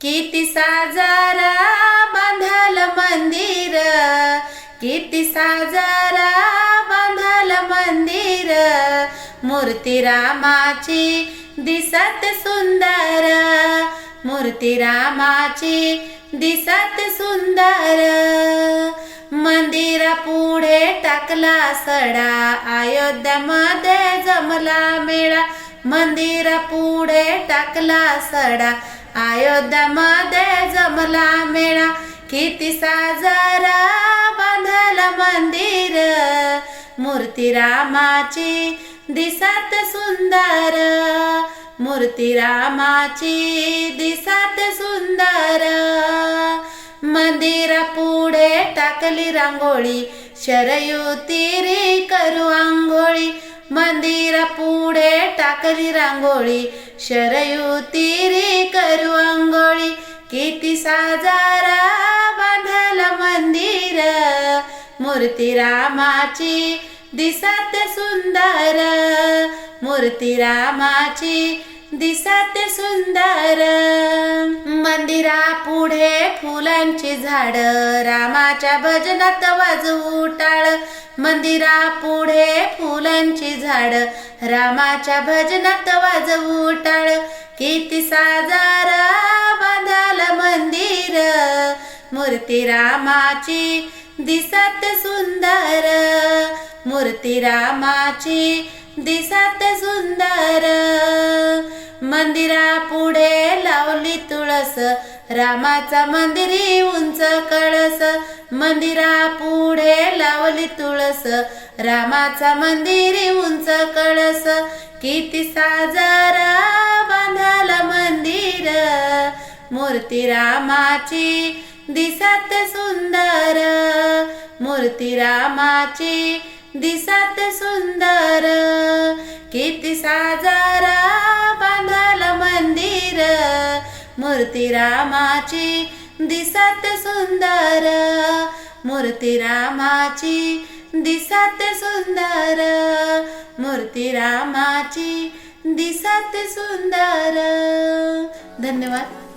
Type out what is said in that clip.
किती साजारा बांधाल मंदिर. किती साजारा बांधाल मंदिर. मूर्ती रामाची दिसत सुंदर. मूर्ती रामाची दिसत सुंदर. मंदिरा पुढे टाकला सडा. अयोध्यामध्ये जमला मेळा. मंदिरा पुढे टाकला सडा. अयोध्यामध्ये जमला मेळा. किती साजरा बांधला मंदिर. मूर्ती रामाची दिसत सुंदर. मूर्ती रामाची दिसत सुंदर. मंदिरा पुढे टाकली रांगोळी. शरयू तिरी करू आंघोळी. मंदिरा पुढे टाकली रांगोळी. शरयू तिरी करू आंघोळी. किती साजारा बांधला मंदिर. मूर्ती रामाची दिसत सुंदर. मूर्ती रामाची दिसत सुंदर. मंदिरा पुढे फुलांची झाड रामाच्या भजनात वाजवू टाळ. मंदिरा पुढे फुलांची झाड रामाच्या भजनात वाजवू टाळ. किती साजारा बांधाल मंदिर मूर्ती रामाची दिसत सुंदर. मूर्ती रामाची दिसत सुंदर. मंदिरा पुढे लावली तुळस. रामाचा मंदिरी उंच कळस. मंदिरा पुढे लावली तुळस. रामाचा मंदिरी उंच कळस. किती साजरा बांधाला मंदिर. मूर्ती रामाची दिसत सुंदर. मूर्ती रामाची दिसत सुंदर. किती साजरा मूर्ती रामाची दिसत सुंदर. मूर्ती रामाची दिसत सुंदर. मूर्ती रामाची दिसत सुंदर. धन्यवाद.